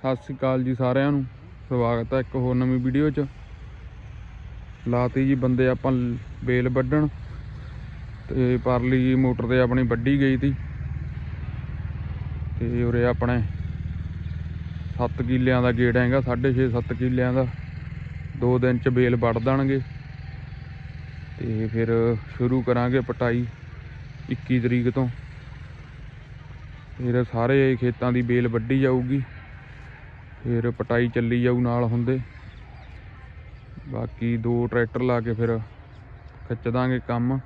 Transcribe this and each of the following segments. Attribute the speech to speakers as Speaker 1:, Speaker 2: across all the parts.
Speaker 1: ਸਤਿ ਸ੍ਰੀ ਅਕਾਲ ਜੀ ਸਾਰਿਆਂ ਨੂੰ। ਸਵਾਗਤ ਹੈ ਇੱਕ ਹੋਰ ਨਵੀਂ ਵੀਡੀਓ 'ਚ। ਲਾਤੀ ਜੀ ਬੰਦੇ ਆਪਾਂ ਲ- ਬੇਲ ਵੱਢਣ। ਤੇ ਪਰਲੀ ਮੋਟਰ ਤੇ ਆਪਣੀ ਵੱਢੀ ਗਈ ਤੀ। ਤੇ ਉਰੇ ਆਪਣੇ 7 ਕਿੱਲਿਆਂ ਦਾ ਗੇੜ ਹੈਗਾ 6.5 7 ਕਿੱਲਿਆਂ ਦਾ। ਦੋ ਦਿਨ 'ਚ ਬੇਲ ਵੱਢ ਦੇਣਗੇ। ਤੇ ਫਿਰ ਸ਼ੁਰੂ ਕਰਾਂਗੇ ਪਟਾਈ 21 ਤਰੀਕ ਤੋਂ। ਫਿਰ ਸਾਰੇ ਖੇਤਾਂ ਦੀ ਬੇਲ ਵੱਢੀ ਜਾਊਗੀ। ਫਿਰ ਪਟਾਈ ਚੱਲੀ ਜਾਊ ਨਾਲ ਹੁੰਦੇ। ਬਾਕੀ ਦੋ ਟਰੈਕਟਰ ਲਾ ਕੇ ਫਿਰ ਖਿੱਚ ਦਾਂਗੇ ਕੰਮ।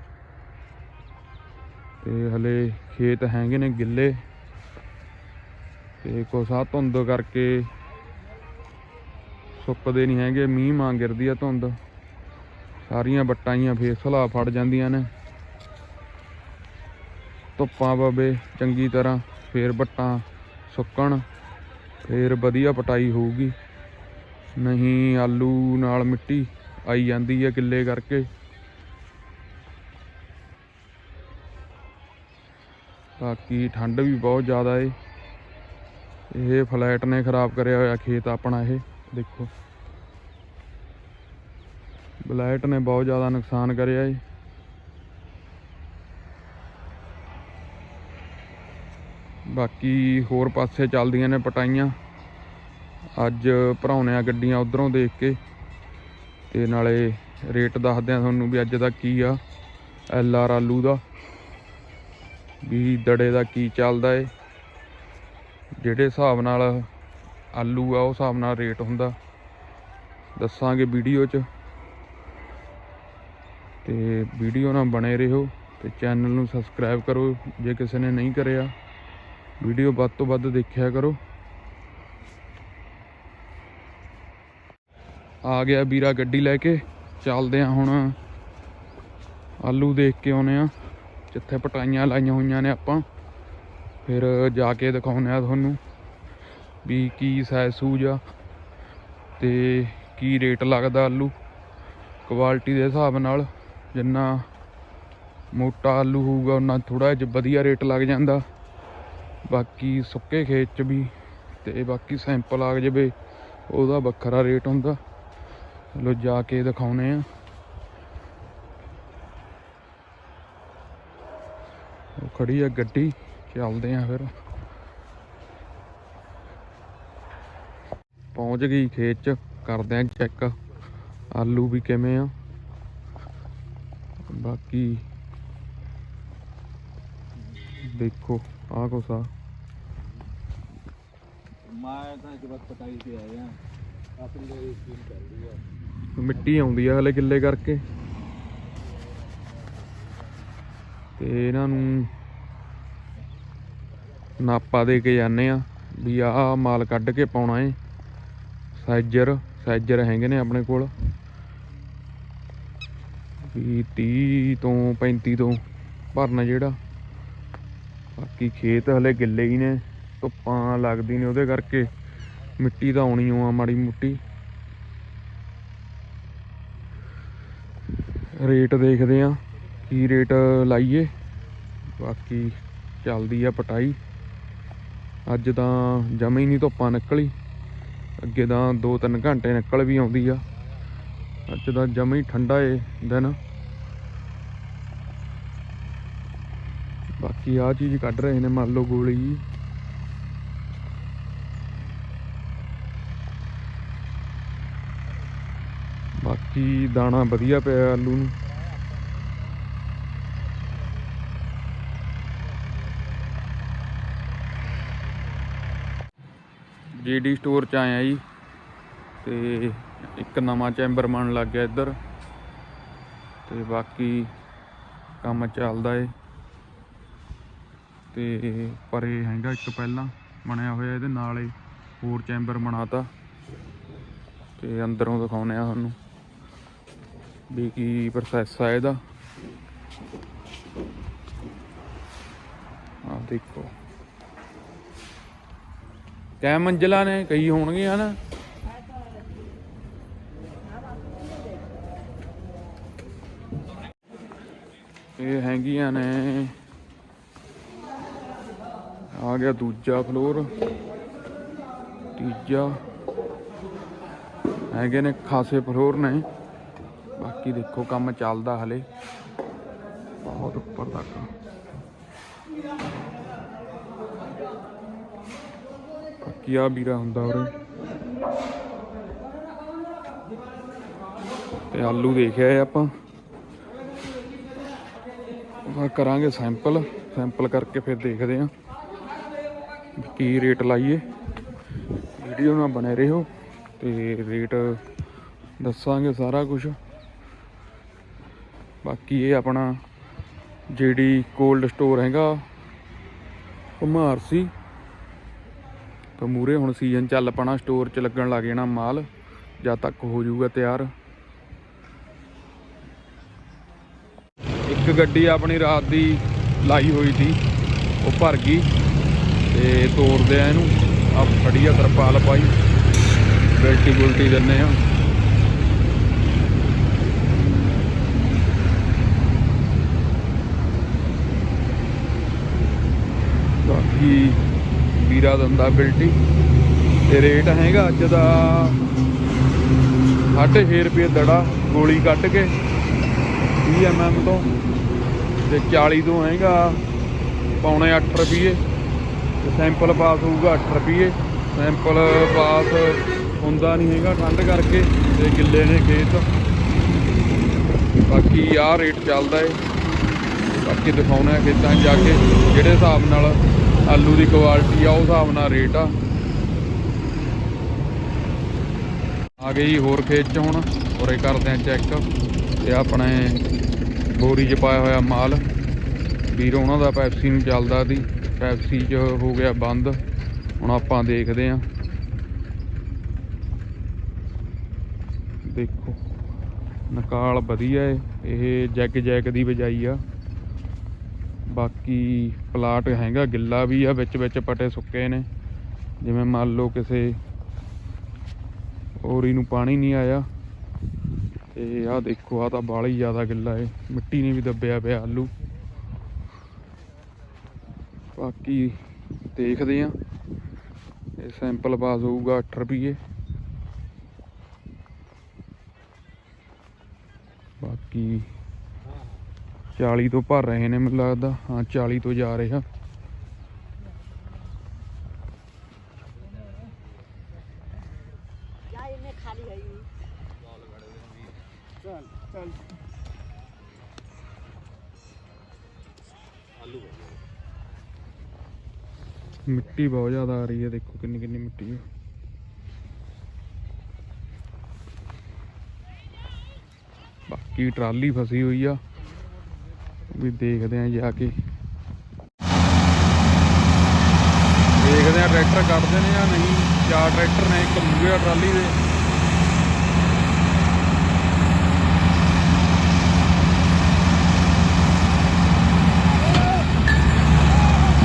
Speaker 1: ਤੇ ਹਲੇ ਖੇਤ ਹੈਗੇ ਨੇ ਗਿੱਲੇ। ਤੇ ਕੁਛ ਧੁੰਦ ਕਰਕੇ ਸੁੱਕਦੇ ਨਹੀਂ ਹੈਗੇ, ਮੀਂਹ ਮਾਂ ਗਿਰਦੀ ਆ ਧੁੰਦ। ਸਾਰੀਆਂ ਬੱਟਾਈਆਂ ਫੇਰ ਸਲਾ ਫੜ ਜਾਂਦੀਆਂ ਨੇ। ਧੁੱਪਾਂ ਪਵੇ ਚੰਗੀ ਤਰ੍ਹਾਂ ਫੇਰ ਬੱਟਾਂ ਸੁੱਕਣ। ਫੇਰ ਵਧੀਆ ਪਟਾਈ ਹੋਊਗੀ। ਨਹੀਂ, ਆਲੂ ਨਾਲ ਮਿੱਟੀ ਆਈ ਜਾਂਦੀ ਹੈ ਕਿੱਲੇ ਕਰਕੇ। ਬਾਕੀ ਠੰਡ ਵੀ ਬਹੁਤ ਜ਼ਿਆਦਾ ਏ। ਇਹ ਫਲੈਟ ਨੇ ਖਰਾਬ ਕਰਿਆ ਹੋਇਆ ਖੇਤ ਆਪਣਾ ਇਹ, ਦੇਖੋ। ਬਲੈਟ ਨੇ ਬਹੁਤ ਜ਼ਿਆਦਾ ਨੁਕਸਾਨ ਕਰਿਆ ਏ। ਬਾਕੀ ਹੋਰ ਪਾਸੇ ਚੱਲਦੀਆਂ ਨੇ ਪਟਾਈਆਂ। ਅੱਜ ਭਰਾਉਣੇ ਆ ਗੱਡੀਆਂ ਉਧਰੋਂ ਦੇਖ ਕੇ। ਤੇ ਨਾਲੇ ਰੇਟ ਦੱਸਦੇ ਆ ਤੁਹਾਨੂੰ ਵੀ ਅੱਜ ਦਾ ਕੀ ਆ। ਐਲ ਆਰ ਆਲੂ ਦਾ। ਵੀ ਦੜੇ ਦਾ ਕੀ ਚੱਲਦਾ ਏ। ਜਿਹੜੇ ਹਿਸਾਬ ਨਾਲ ਆਲੂ ਆ, ਉਹ ਹਿਸਾਬ ਨਾਲ ਰੇਟ ਹੁੰਦਾ। ਦੱਸਾਂਗੇ ਵੀਡੀਓ 'ਚ। ਤੇ ਵੀਡੀਓ ਨਾਲ ਬਣੇ ਰਹੋ ਤੇ ਚੈਨਲ ਨੂੰ ਸਬਸਕ੍ਰਾਈਬ ਕਰੋ, ਜੇ ਕਿਸੇ ਨੇ ਨਹੀਂ ਕਰਿਆ। ਵੀਡੀਓ ਵੱਧ ਤੋਂ ਵੱਧ ਦੇਖਿਆ ਕਰੋ। ਆ ਗਿਆ ਵੀਰਾ ਗੱਡੀ ਲੈ ਕੇ। ਚੱਲਦੇ ਆ ਹੁਣ ਆਲੂ ਦੇਖ ਕੇ ਆਉਨੇ ਆ। ਜਿੱਥੇ ਪਟਾਈਆਂ ਲਾਈਆਂ ਹੋਈਆਂ ਨੇ ਆਪਾਂ। ਫਿਰ ਜਾ ਕੇ ਦਿਖਾਉਨੇ ਆ ਤੁਹਾਨੂੰ ਵੀ ਕੀ ਸਾਈਜ਼ ਸੂਜ ਆ ਤੇ ਕੀ ਰੇਟ ਲੱਗਦਾ ਆਲੂ। ਕੁਆਲਿਟੀ ਦੇ ਹਿਸਾਬ ਨਾਲ ਜਿੰਨਾ ਮੋਟਾ ਆਲੂ ਹੋਊਗਾ ਉਹਨਾਂ ਥੋੜਾ ਜਿਹਾ ਵਧੀਆ ਰੇਟ ਲੱਗ ਜਾਂਦਾ। ਬਾਕੀ ਸੁੱਕੇ ਖੇਤ 'ਚ ਵੀ ਤੇ ਬਾਕੀ ਸੈਂਪਲ ਆ ਜਾਵੇ, ਉਹਦਾ ਵੱਖਰਾ ਰੇਟ ਹੁੰਦਾ। ਚਲੋ ਜਾ ਕੇ ਦਿਖਾਉਨੇ ਆ। ਉਹ ਖੜੀ ਆ ਗੱਡੀ, ਚੱਲਦੇ ਆ ਫਿਰ। ਪਹੁੰਚ ਗਈ ਖੇਤ 'ਚ, ਕਰਦੇ ਆ ਚੈੱਕ ਆਲੂ ਵੀ ਕਿਵੇਂ ਆ। ਬਾਕੀ ਦੇਖੋ। ਆ।
Speaker 2: ਮੈਂ ਤਾਂ ਇੱਕ ਵਾਰ ਪਟਾਈ ਤੇ ਆਇਆ। ਆਪਣੀ ਦਾ ਸਕੀਮ ਚੱਲਦੀ ਆ।
Speaker 1: ਮਿੱਟੀ ਆਉਂਦੀ ਆ ਹਲੇ ਕਿੱਲੇ ਕਰਕੇ। ਤੇ ਇਹਨਾਂ ਨੂੰ ਨਾਪਾ ਦੇ ਕੇ ਜਾਂਦੇ ਆ ਵੀ ਆਹ ਮਾਲ ਕੱਢ ਕੇ ਪਾਉਣਾ ਏ। ਸਾਈਜਰ ਸਾਈਜਰ ਹੈਗੇ ਨੇ ਆਪਣੇ ਕੋਲ। ਵੀ 30 ਤੋਂ 35 ਤੋਂ ਭਰਨਾ ਜਿਹੜਾ। ਬਾਕੀ ਖੇਤ ਹਲੇ ਗਿੱਲੇ ਹੀ ਨੇ, ਧੁੱਪਾਂ ਲੱਗਦੀ ਨੇ ਉਹਦੇ ਕਰਕੇ ਮਿੱਟੀ ਤਾਂ ਆਉਣੀ ਓ ਆ ਮਾੜੀ ਮੁੱਟੀ। ਰੇਟ ਦੇਖਦੇ ਆ, ਕੀ ਰੇਟ ਲਾਈਏ, ਬਾਕੀ ਚੱਲਦੀ ਆ ਪਟਾਈ। ਅੱਜ ਤਾਂ ਜਮੇ ਹੀ ਨਹੀਂ ਧੁੱਪਾਂ ਨਿਕਲੀ, ਅੱਗੇ ਤਾਂ 2-3 ਘੰਟੇ ਨਿਕਲ ਵੀ ਆਉਂਦੀ ਆ। ਅੱਜ ਤਾਂ ਜਮਾ ਹੀ ਠੰਡਾ ਏ ਦਿਨ। ਕਿ ਆਹ ਚੀਜ਼ ਕੱਢ ਰਹੇ ਨੇ, ਮੰਨ ਲਓ ਗੋਲੀ। ਜੀ ਬਾਕੀ ਦਾਣਾ ਵਧੀਆ ਪਿਆ ਆਲੂ ਨੂੰ। ਜੀਡੀ ਸਟੋਰ ਚ ਆਇਆ ਜੀ, ਤੇ ਇੱਕ ਨਵਾਂ ਚੈਂਬਰ ਬਣਨ ਲੱਗ ਗਿਆ ਇੱਧਰ। ਤੇ ਬਾਕੀ ਕੰਮ ਚੱਲਦਾ ਏ। ਤੇ ਇਹ ਹੈਗਾ ਇੱਕ ਪਹਿਲਾਂ ਬਣਿਆ ਹੋਇਆ, ਇਹਦੇ ਨਾਲ ਹੀ ਹੋਰ ਚੈਂਬਰ ਬਣਾਤਾ। ਤੇ ਅੰਦਰੋਂ ਦਿਖਾਉਨੇ ਆ ਤੁਹਾਨੂੰ ਵੀ ਕੀ ਪ੍ਰੋਸੈਸ ਆ ਇਹਦਾ। ਆ ਦੇਖੋ। ਕੈ ਮੰਜ਼ਲਾਂ ਨੇ ਕਈ ਹੋਣਗੀਆਂ ਨਾ ਇਹ ਹੈਗੀਆਂ ਨੇ ਆ ਗਿਆ ਦੂਜਾ ਫਲੋਰ ਤੀਜਾ। ਹੈਗੇ ਨੇ ਖਾਸੇ ਫਲੋਰ ਨੇ। ਬਾਕੀ ਦੇਖੋ ਕੰਮ ਚੱਲਦਾ ਹਲੇ। ਬਹੁਤ ਉੱਪਰ ਤੱਕ। ਬਾਕੀ ਆ ਵੀਰਾ ਹੁੰਦਾ ਉਰੇ। ਤੇ ਆਲੂ ਦੇਖਿਆ ਆਪਾਂ। ਉਹ ਕਰਾਂਗੇ ਸੈਂਪਲ ਸੈਂਪਲ ਕਰਕੇ ਫਿਰ ਦੇਖਦੇ ਆਂ। ਕੀ ਰੇਟ ਲਾਈਏ? ਵੀਡੀਓ ਨਾਲ ਬਣੇ ਰਹੋ ਤੇ ਰੇਟ ਦੱਸਾਂਗੇ ਸਾਰਾ ਕੁਝ ਬਾਕੀ ਇਹ ਆਪਣਾ ਜਿਹੜੀ ਕੋਲਡ ਸਟੋਰ ਹੈਗਾ ਘੁਮਾਰ ਸੀ। ਤਾਂ ਮੂਰੇ ਹੁਣ ਸੀਜ਼ਨ ਚੱਲ ਪਣਾ ਸਟੋਰ 'ਚ ਲੱਗਣ ਲੱਗ ਜਾਣਾ ਮਾਲ, ਜਦ ਤੱਕ ਹੋ ਜਾਊਗਾ ਤਿਆਰ। ਇੱਕ ਗੱਡੀ ਆਪਣੀ ਰਾਤ ਦੀ ਲਾਈ ਹੋਈ ਸੀ, ਉਹ ਭਰ ਗਈ। ਤੇ ਤੋੜਦੇ ਆ ਇਹਨੂੰ। ਆ ਖੜੀ ਆ ਤਰਪਾਲ ਪਾਈ। ਬੈਲਟੀ ਬੁਲਟੀ ਦਿੰਨੇ ਆ। ਬਾਕੀ ਵੀਰਾ ਦੰਦਾ ਬਿਲਟੀ। ਤੇ ਰੇਟ ਹੈਗਾ ਅੱਜ ਦਾ 6.5 ਰੁਪਏ ਦੜਾ, ਗੋਲੀ ਕੱਟ ਕੇ। 30 mm ਤੋਂ। ਤੇ 40 ਤੋਂ ਹੈਗਾ, ਪੌਣੇ 8 ਰੁਪਏ ਸੈਂਪਲ ਪਾਸ ਹੋਊਗਾ 8 ਰੁਪਏ ਸੈਂਪਲ ਪਾਸ ਹੁੰਦਾ ਨਹੀਂ ਹੈਗਾ ਠੰਡ ਕਰਕੇ ਤੇ ਗਿੱਲੇ ਨੇ ਖੇਤ। ਬਾਕੀ ਆਹ ਰੇਟ ਚੱਲਦਾ ਏ। ਬਾਕੀ ਦਿਖਾਉਣਾ ਹੈ ਖੇਤਾਂ 'ਚ ਜਾ ਕੇ, ਜਿਹੜੇ ਹਿਸਾਬ ਨਾਲ ਆਲੂ ਦੀ ਕੁਆਲਿਟੀ ਆ, ਉਹ ਹਿਸਾਬ ਨਾਲ ਰੇਟ ਆ। ਆ ਗਏ ਹੋਰ ਖੇਤ 'ਚ ਹੁਣ, ਉਰੇ ਕਰਦੇ ਆ ਚੈੱਕ ਤੇ ਆਪਣੇ ਬੋਰੀ 'ਚ ਪਾਇਆ ਹੋਇਆ ਮਾਲ। ਵੀਰ ਉਹਨਾਂ ਦਾ ਪੈਪਸੀ ਨੂੰ ਚੱਲਦਾ ਸੀ। ਪੈਪਸੀ 'ਚ ਹੋ ਗਿਆ ਬੰਦ। ਹੁਣ ਆਪਾਂ ਦੇਖਦੇ ਆ। ਦੇਖੋ, ਨਕਾਲ ਵਧੀਆ ਏ। ਇਹ ਜੈਗ ਜੈਗ ਦੀ ਬਜਾਈ ਆ। ਬਾਕੀ ਪਲਾਟ ਹੈਗਾ, ਗਿੱਲਾ ਵੀ ਆ, ਵਿੱਚ ਵਿੱਚ ਪਟੇ ਸੁੱਕੇ ਨੇ। ਜਿਵੇਂ ਮੰਨ ਲਓ ਕਿਸੇ ਔਰੀ ਨੂੰ ਪਾਣੀ ਨਹੀਂ ਆਇਆ। ਤੇ ਆਹ ਦੇਖੋ ਆ ਤਾਂ ਬਾਹਲਾ ਹੀ ਜ਼ਿਆਦਾ ਗਿੱਲਾ ਏ। ਮਿੱਟੀ ਨੇ ਵੀ ਦੱਬਿਆ ਪਿਆ ਆਲੂ। ਬਾਕੀ ਦੇਖਦੇ ਆ। ਇਹ ਸੈਂਪਲ ਪਾਸ ਹੋਊਗਾ 8 ਰੁਪਏ ਬਾਕੀ 40 ਤੋਂ ਭਰ ਰਹੇ ਨੇ ਮੈਨੂੰ ਲੱਗਦਾ। ਹਾਂ 40 ਤੋਂ ਜਾ ਰਿਹਾ।
Speaker 3: ਚੱਲ ਚੱਲ। ਆਲੂ
Speaker 1: ਮਿੱਟੀ ਬਹੁਤ ਜ਼ਿਆਦਾ ਆ ਰਹੀ ਹੈ, ਦੇਖੋ ਕਿੰਨੀ ਕਿੰਨੀ ਮਿੱਟੀ ਹੈ। ਬਾਕੀ ਟਰਾਲੀ ਫਸੀ ਹੋਈ ਆ, ਵੀ ਦੇਖਦੇ ਆ ਜਾ ਕੇ। ਦੇਖਦੇ ਆ ਟਰੈਕਟਰ ਕੱਢਦੇ ਨੇ ਜਾਂ ਨਹੀਂ ਚਾਰ ਟਰੈਕਟਰ ਨੇ ਇੱਕ ਮੂਹਰੇ ਟਰਾਲੀ ਦੇ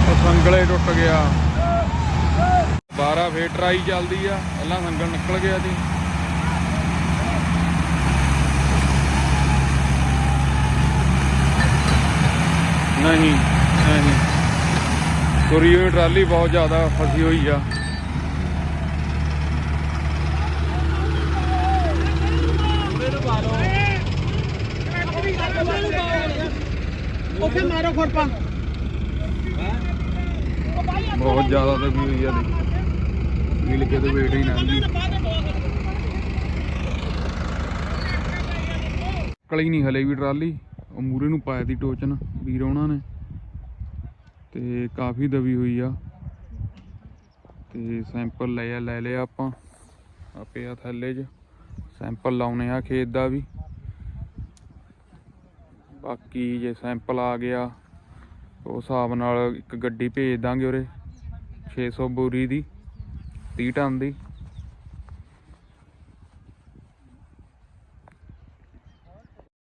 Speaker 1: ਉਹ ਸੰਗਲੇ ਟੁੱਟ ਗਿਆ। ਦੁਬਾਰਾ ਫੇਰ ਟਰਾਈ ਚੱਲਦੀ ਆ। ਪਹਿਲਾਂ ਸੰਗਲ ਨਿਕਲ ਗਿਆ ਜੀ। ਨਹੀਂ ਨਹੀਂ। ਤੁਰੀ ਹੋਈ ਟਰਾਲੀ ਬਹੁਤ ਜ਼ਿਆਦਾ ਫਸੀ ਹੋਈ ਆ।
Speaker 3: ਉੱਥੇ ਮਾਰੋ ਖੋਰਪਾ
Speaker 1: ਬਹੁਤ ਜ਼ਿਆਦਾ ਤਾਂ ਵੀ ਹੋਈ ਆ ਦੇਖ। ਮਿਲ ਕੇ ਤਾਂ ਵੇਟ ਹੀ ਨਾ ਜੀ। ਕਲੀ ਨਹੀਂ ਹਲੇ ਵੀ ਟਰਾਲੀ। ਉਹ ਮੂਰੇ ਨੂੰ ਪਾਇਆ ਦੀ ਟੋਚਨ ਵੀਰ ਉਹਨਾਂ ਨੇ। ਤੇ ਕਾਫੀ ਦਬੀ ਹੋਈ ਆ। ਤੇ ਸੈਂਪਲ ਲੈ ਆ, ਲੈ ਲਿਆ ਆਪਾਂ। ਆਪੇ ਆ ਥੱਲੇ 'ਚ। ਸੈਂਪਲ ਲਾਉਣੇ ਆ ਖੇਤ ਦਾ ਵੀ। ਬਾਕੀ ਜੇ ਸੈਂਪਲ ਆ ਗਿਆ, ਉਹ ਹਿਸਾਬ ਨਾਲ ਇੱਕ ਗੱਡੀ ਭੇਜ ਦਾਂਗੇ ਉਰੇ। 600 ਬੋਰੀ ਦੀ 30 ਟਨ ਦੀ।